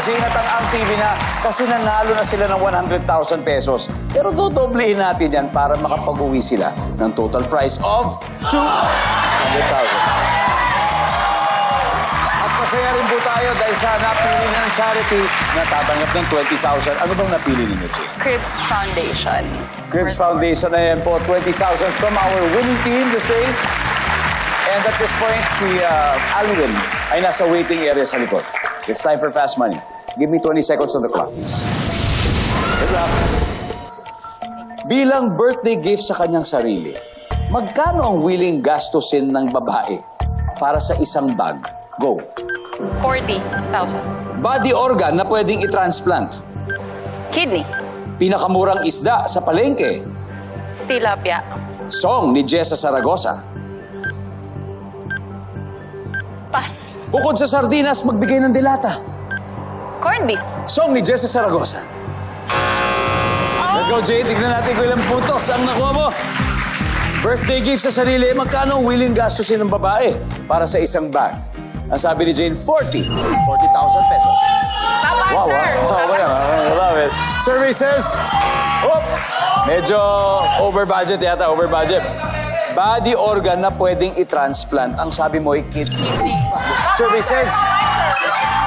Jane at ang Ang TV na kasi nanalo na sila ng 100,000 pesos. Pero dodoblehin natin yan para makapag-uwi sila ng total price of 200,000. At masaya rin po tayo dahil sa napili ng charity na tatanggap ng 20,000. Ano bang napili ninyo, Jane? Cribs Foundation. Cribs Foundation na yan po, 20,000 from our winning team this day. And at this point, si uh, Alwin ay nasa waiting area sa likod. It's time for fast money. Give me 20 seconds on the clock, please. Good luck. Bilang birthday gift sa kanyang sarili, magkano ang willing gastusin ng babae para sa isang bag? Go. 40,000. Body organ na pwedeng i-transplant. Kidney. Pinakamurang isda sa palengke. Tilapia. Song ni Jessa Saragosa. Pas. Bukod sa sardinas, magbigay ng dilata. Corned beef. Song ni Jessa Saragosa. Let's go, Jay. Tignan natin kung ilang puntos ang nakuha mo. Birthday gift sa sarili, magkano ang willing gastusin ng babae para sa isang bag? Ang sabi ni Jane, 40. 40,000 pesos. Top Wow, answer. wow. Oh, wala, I love it. Says, oh, medyo over budget yata, over budget. Body organ na pwedeng i-transplant. Ang sabi mo ay kidney. Says,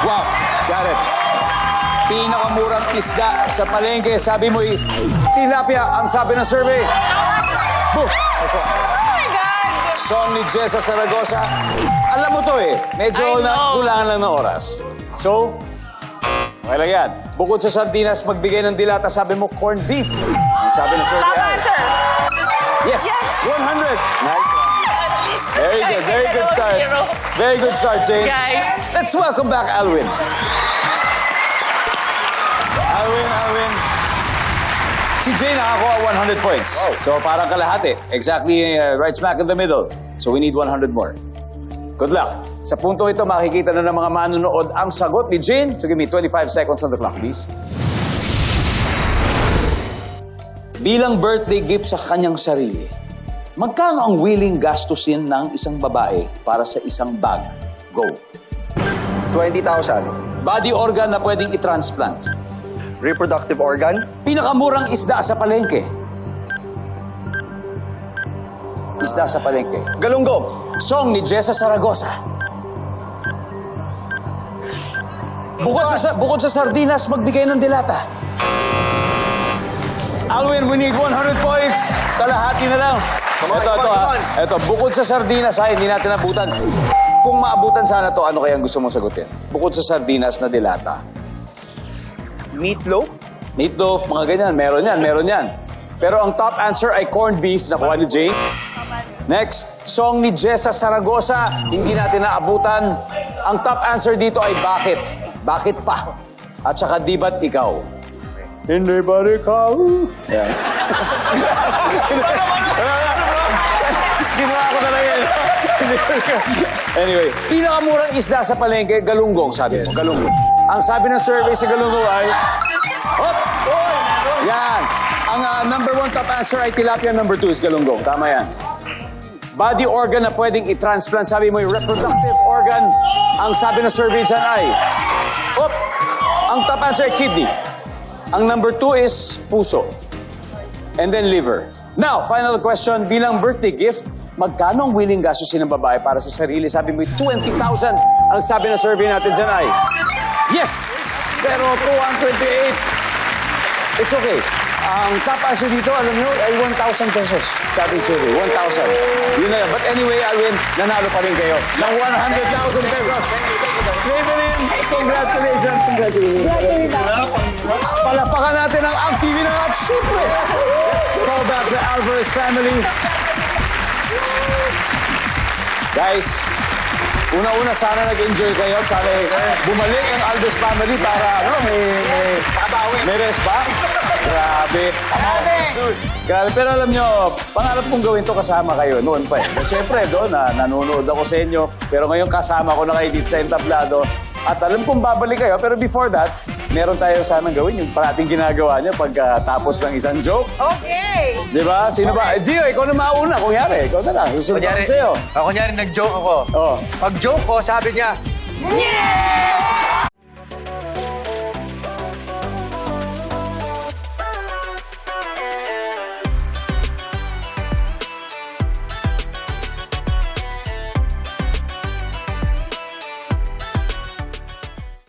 wow, got it. Pinakamurang isda sa palengke. Sabi mo ay tilapia. Ang sabi ng survey. Boom. Nice one. Oh my God! Song ni Jessa Saragosa. Alam mo to eh. Medyo na kulangan lang ng oras. So, okay lang yan. Bukod sa sardinas, magbigay ng dilata, sabi mo corned beef. Ang sabi ng survey ay... answer. Yes! Yes! 100! Nice one. Very good, very good start. Very good start, Jane. Guys. Let's welcome back Alwin. Alwin, Alwin. Si Jane nakakuha 100 points. So parang kalahati. Exactly uh, right smack in the middle. So we need 100 more. Good luck. Sa punto ito, makikita na ng mga manunood ang sagot ni Jane. So give me 25 seconds on the clock, please. Bilang birthday gift sa kanyang sarili, magkano ang willing gastusin ng isang babae para sa isang bag? Go. 20,000. Body organ na pwedeng i-transplant. Reproductive organ, Pinakamurang isda sa palengke. Isda sa palengke. galunggong, Song ni Jessa Saragosa. Bukod sa, bukod sa sardinas, magbigay ng dilata. Alwin, we need 100 points. Kalahati na lang. Come on, ito, come ito, on, ha. come on. Ito, bukod sa sardinas, ha, hindi natin abutan. Kung maabutan sana to, ano kaya ang gusto mong sagutin? Bukod sa sardinas na dilata. meatloaf, Meatloaf, mga ganyan. Meron yan, meron yan. Pero ang top answer ay corned beef, nakuha ni Jane. Next, song ni Jessa Saragosa, hindi natin naabutan. Ang top answer dito ay bakit? Bakit pa? At saka di ba't ikaw? Hindi ba ikaw? Yan. Ginawa ko talaga yan. anyway, pinakamurang isda sa palengke, galunggong, sabi mo. Galunggong. Ang sabi ng survey sa galunggong ay... Hop! Yan. Ang ah, number one top answer ay tilapia, number two is galunggong. Tama yan. Body organ na pwedeng i-transplant, sabi mo yung reproductive organ. Ang sabi ng survey dyan ay... Hop! Ang top answer ay kidney. Ang number two is puso. And then liver. Now, final question. Bilang birthday gift, magkano ang willing gastusin ng babae para sa sarili? Sabi mo, 20,000. Ang sabi ng survey natin dyan ay, yes! Pero 228. It's okay. Ang top answer dito, alam nyo, ay 1,000 pesos. Sabi ng survey, 1,000. Yun na lang. But anyway, Alwin, nanalo pa rin kayo ng 100,000 pesos. Maybelline, congratulations. Congratulations. Palapakan natin ang Ang TV na at syempre, let's call back the Alvarez family. Guys, una-una sana nag-enjoy kayo at sana eh, bumalik ang Alvarez family para ano, may, may, may rest ba? Grabe. Grabe. Pero alam nyo, pangarap kong gawin to kasama kayo noon pa eh. Siyempre, doon na nanonood ako sa inyo. Pero ngayon kasama ko na kayo dito sa entablado. At alam kong babalik kayo. Pero before that, meron tayo sanang gawin yung parating ginagawa niyo pagkatapos ng isang joke. Okay. Di ba? Sino ba? Eh, Gio, ikaw na mauna. Kung yari, ikaw na lang. Susunod ako kunyari, sa'yo. ah, kunyari nag-joke ako. Oh. Pag joke ko, sabi niya,